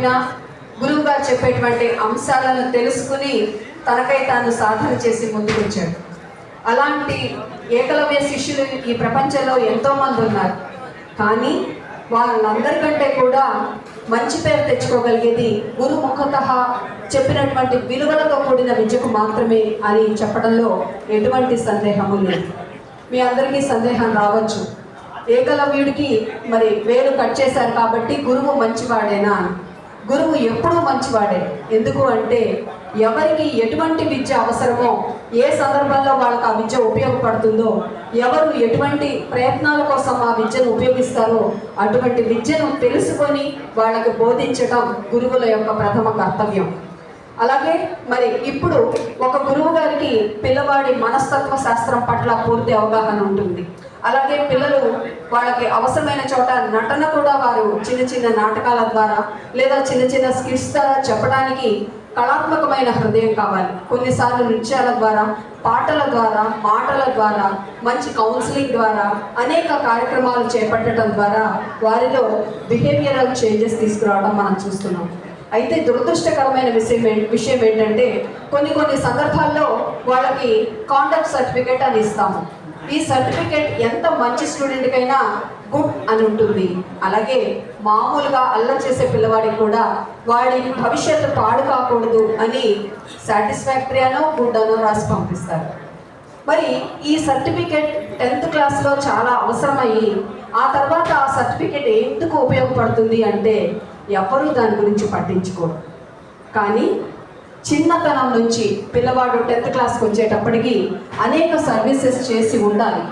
రాకపోయినా గురువు గారు చెప్పేటువంటి అంశాలను తెలుసుకుని తనకై తాను సాధన చేసి ముందుకొచ్చాడు. అలాంటి ఏకలవ్య శిష్యులు ఈ ప్రపంచంలో ఎంతోమంది ఉన్నారు. కానీ వాళ్ళందరికంటే కూడా మంచి పేరు తెచ్చుకోగలిగేది గురు ముఖత చెప్పినటువంటి విలువలతో కూడిన విద్యకు మాత్రమే అని చెప్పడంలో ఎటువంటి సందేహము లేదు. మీ అందరికీ సందేహం రావచ్చు. ఏకలవ్యుడికి మరి వేలు కట్ చేశారు కాబట్టి గురువు మంచివాడేనా అని. గురువు ఎప్పుడూ మంచివాడే. ఎందుకు అంటే ఎవరికి ఎటువంటి విద్య అవసరమో ఏ సందర్భంలో వాళ్ళకి ఆ విద్య ఉపయోగపడుతుందో ఎవరు ఎటువంటి ప్రయత్నాల కోసం ఆ విద్యను ఉపయోగిస్తారో అటువంటి విద్యను తెలుసుకొని వాళ్ళకి బోధించడం గురువుల యొక్క ప్రథమ కర్తవ్యం. అలాగే మరి ఇప్పుడు ఒక గురువు గారికి పిల్లవాడి మనస్తత్వ శాస్త్రం పట్ల పూర్తి అవగాహన ఉంటుంది. అలాగే పిల్లలు వాళ్ళకి అవసరమైన చోట నటన కూడా వారు చిన్న చిన్న నాటకాల ద్వారా లేదా చిన్న చిన్న స్కిట్స్ ద్వారా చెప్పడానికి కళాత్మకమైన హృదయం కావాలి. కొన్నిసార్లు నృత్యాల ద్వారా పాటల ద్వారా మాటల ద్వారా మంచి కౌన్సిలింగ్ ద్వారా అనేక కార్యక్రమాలు చేపట్టడం ద్వారా వారిలో బిహేవియరల్ చేంజెస్ తీసుకురావడం మనం చూస్తున్నాం. అయితే దురదృష్టకరమైన విషయం విషయం ఏంటంటే కొన్ని కొన్ని సందర్భాల్లో వాళ్ళకి కాండక్ట్ సర్టిఫికేట్ అని ఇస్తాము. ఈ సర్టిఫికేట్ ఎంత మంచి స్టూడెంట్కైనా గుడ్ అని ఉంటుంది. అలాగే మామూలుగా అల్లరి చేసే పిల్లవాడికి కూడా వాడి భవిష్యత్తు పాడు కాకూడదు అని సాటిస్ఫాక్టరీ అనో గుడ్ అనో రాసి పంపిస్తారు. మరి ఈ సర్టిఫికేట్ టెన్త్ క్లాస్లో చాలా అవసరమయ్యి ఆ తర్వాత ఆ సర్టిఫికేట్ ఎందుకు ఉపయోగపడుతుంది అంటే ఎవరూ దాని గురించి పట్టించుకోరు. కానీ చిన్నతనం నుంచి పిల్లవాడు టెన్త్ క్లాస్కి వచ్చేటప్పటికి అనేక సర్వీసెస్ చేసి ఉండాలి.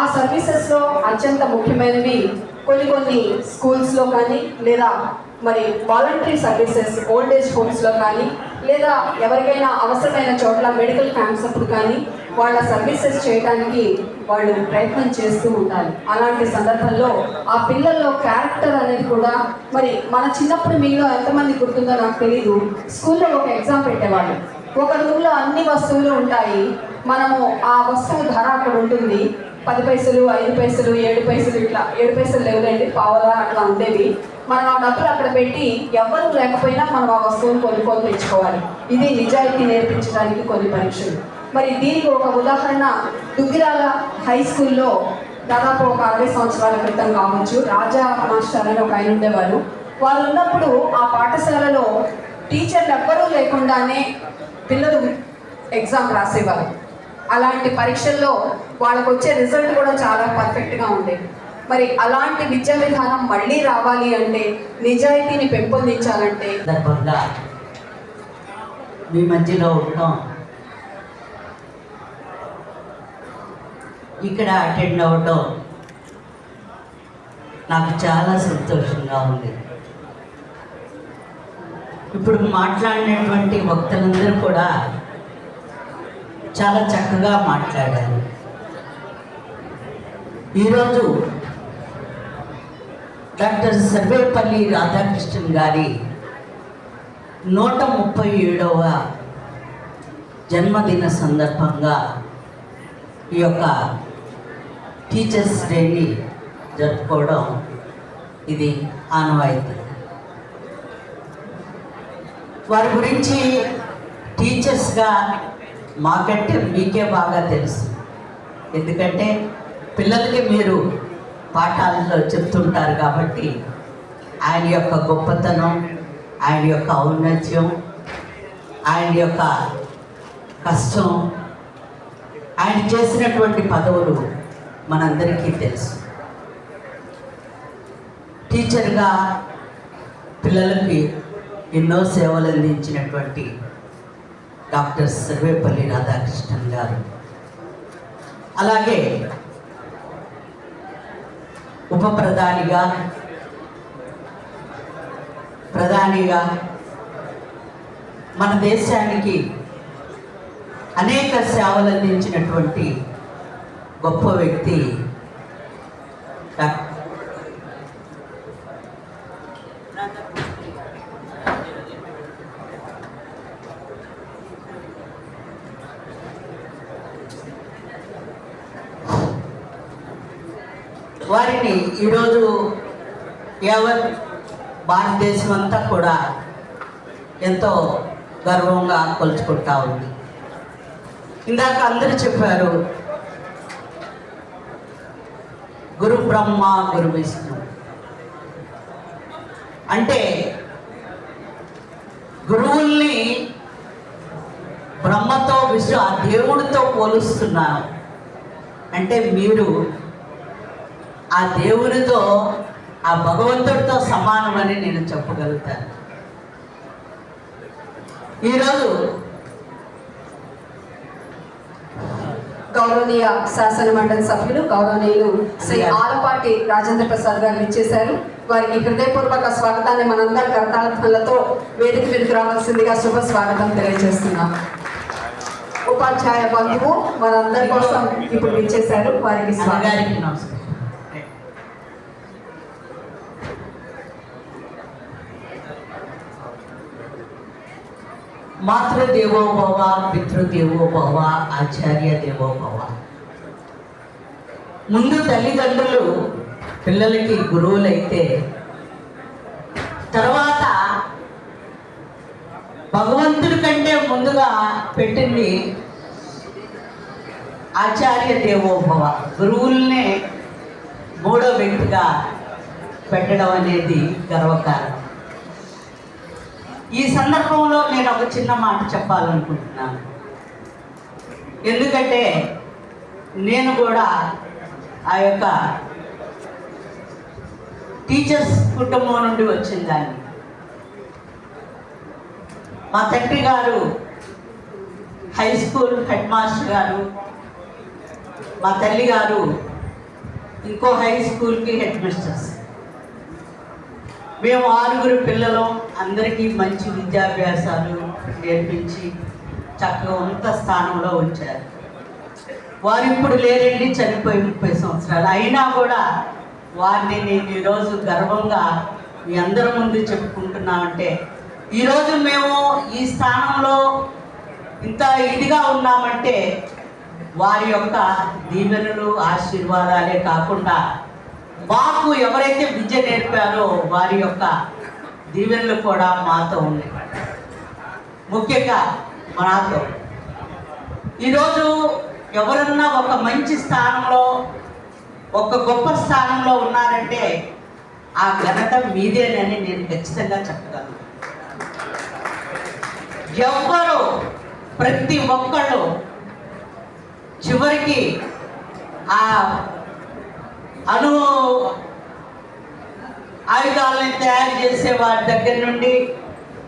ఆ సర్వీసెస్లో అత్యంత ముఖ్యమైనవి కొన్ని కొన్ని స్కూల్స్లో కానీ లేదా మరి వాలంటరీ సర్వీసెస్ ఓల్డ్ ఏజ్ హోమ్స్లో కానీ లేదా ఎవరికైనా అవసరమైన చోట్ల మెడికల్ క్యాంప్స్ అప్పుడు కానీ వాళ్ళ సర్వీసెస్ చేయడానికి వాళ్ళు ప్రయత్నం చేస్తూ ఉండాలి అలాంటి సందర్భంలో ఆ పిల్లల్లో క్యారెక్టర్ అనేది కూడా మరి మన చిన్నప్పుడు మీలో ఎంతమంది గుర్తుందో నాకు తెలీదు. స్కూల్లో ఒక ఎగ్జామ్ పెట్టేవాళ్ళు. ఒక రూమ్లో అన్ని వస్తువులు ఉంటాయి. మనము ఆ వస్తువు ధర అక్కడ ఉంటుంది. పది పైసలు ఐదు పైసలు ఏడు పైసలు ఇట్లా ఏడు పైసలు లేవులేండి పావలా అట్లా ఉండేవి. మనం ఆ డబ్బులు అక్కడ పెట్టి ఎవ్వరు లేకపోయినా మనం ఆ వస్తువును కొనుక్కొని తెచ్చుకోవాలి. ఇది నిజాయితీ నేర్పించడానికి కొన్ని పరీక్షలు. మరి దీనికి ఒక ఉదాహరణ దుగ్గిరాల హై స్కూల్లో దాదాపు ఒక అరవై సంవత్సరాల క్రితం కావచ్చు. రాజా మాస్టర్ అని ఒక ఆయన ఉండేవారు. వాళ్ళు ఉన్నప్పుడు ఆ పాఠశాలలో టీచర్లు ఎవ్వరూ లేకుండానే పిల్లలు ఎగ్జామ్ రాసేవారు. అలాంటి పరీక్షల్లో వాళ్ళకు వచ్చే రిజల్ట్ కూడా చాలా పర్ఫెక్ట్గా ఉండేది. మరి అలాంటి విద్యా విధానం మళ్ళీ రావాలి అంటే నిజాయితీని పెంపొందించాలంటే మీ మధ్యలో ఉంటాం ఇక్కడ అటెండ్ అవ్వటం నాకు చాలా సంతోషంగా ఉంది. ఇప్పుడు మాట్లాడినటువంటి వక్తలందరూ కూడా చాలా చక్కగా మాట్లాడారు. ఈరోజు డాక్టర్ సర్వేపల్లి రాధాకృష్ణన్ గారి నూట ముప్పై ఏడవ జన్మదిన సందర్భంగా ఈ యొక్క టీచర్స్ డేని జరుపుకోవడం ఇది ఆనవాయితీ. వారి గురించి టీచర్స్గా మాకంటే మీకే బాగా తెలుసు. ఎందుకంటే పిల్లలకి మీరు పాఠాలలో చెప్తుంటారు కాబట్టి ఆయన యొక్క గొప్పతనం ఆయన యొక్క ఔన్నత్యం ఆయన యొక్క కష్టం ఆయన చేసినటువంటి పదవులు మనందరికీ తెలుసు. టీచర్గా పిల్లలకి ఎన్నో సేవలు అందించినటువంటి డాక్టర్ సర్వేపల్లి రాధాకృష్ణన్ గారు. అలాగే ఉప ప్రధానిగా ప్రధానిగా మన దేశానికి అనేక సేవలు అందించినటువంటి గొప్ప వ్యక్తి. వారిని ఈరోజు యావత్ భారతదేశం అంతా కూడా ఎంతో గర్వంగా కొలుచుకుంటా ఉంది. ఇందాక అందరూ చెప్పారు గురు బ్రహ్మ గురు విష్ణు. అంటే గురువుల్ని బ్రహ్మతో విష్ణు ఆ దేవుడితో పోలుస్తున్నాను అంటే మీరు ఆ దేవునితో ఆ భగవంతుడితో సమానమని నేను చెప్పగలుగుతాను. ఈరోజు గౌరవనీయ శాసన మండలి సభ్యులు గౌరవనీయులు శ్రీ ఆలపాటి రాజేంద్ర ప్రసాద్ గారు ఇచ్చేశారు వారికి హృదయపూర్వక స్వాగతాన్ని మనందరి కరతాళధ్వనులతో వేదిక మీదకి రావాల్సిందిగా శుభ స్వాగతం తెలియజేస్తున్నాం. ఉపాధ్యాయ బంధువు మనందరి కోసం ఇప్పుడు ఇచ్చేశారు వారికి స్వాగతం. మాతృదేవో భవ పితృదేవో భవ ఆచార్య దేవో భవ ముందు తల్లిదండ్రులు పిల్లలకి గురువులైతే తర్వాత భగవంతుడి కంటే ముందుగా పెట్టింది ఆచార్య దేవోభవ గురువుల్నే మూడో వ్యక్తిగా పెట్టడం అనేది గర్వకారణం. ఈ సందర్భంలో నేను ఒక చిన్న మాట చెప్పాలనుకుంటున్నాను. ఎందుకంటే నేను కూడా ఆ యొక్క టీచర్స్ కుటుంబం నుండి వచ్చిన దాన్ని. మా తండ్రి గారు హై స్కూల్ హెడ్ మాస్టర్ గారు మా తల్లి గారు ఇంకో హై స్కూల్కి హెడ్ మిస్టర్స్. మేము ఆరుగురు పిల్లలు అందరికీ మంచి విద్యాభ్యాసాలు నేర్పించి చక్కగా ఉన్నత స్థానంలో ఉంచారు. వారు ఇప్పుడు లేరండి చనిపోయి ముప్పై సంవత్సరాలు. అయినా కూడా వారిని నేను ఈరోజు గర్వంగా మీ అందరి ముందు చెప్పుకుంటున్నామంటే ఈరోజు మేము ఈ స్థానంలో ఇంత ఇదిగా ఉన్నామంటే వారి యొక్క దీవెనలు ఆశీర్వాదాలే కాకుండా మాకు ఎవరైతే విద్య నేర్పారో వారి యొక్క దీవెనలు కూడా మాతో ఉన్నాయి ముఖ్యంగా మనతో ఈరోజు ఎవరన్నా ఒక మంచి స్థానంలో ఒక గొప్ప స్థానంలో ఉన్నారంటే ఆ ఘనత మీదేనని నేను ఖచ్చితంగా చెప్పగలను. ఎవ్వరు ప్రతి ఒక్కళ్ళు చివరికి ఆ అణు ఆయుధాలని తయారు చేసే వారి దగ్గర నుండి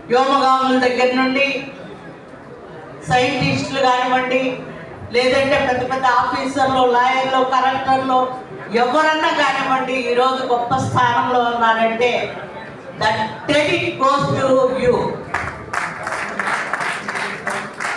వ్యోమగాముల దగ్గర నుండి సైంటిస్టులు కానివ్వండి లేదంటే పెద్ద పెద్ద ఆఫీసర్లు లాయర్లు కలెక్టర్లు ఎవరన్నా కానివ్వండి ఈరోజు గొప్ప స్థానంలో ఉన్నారంటే that credit goes to you.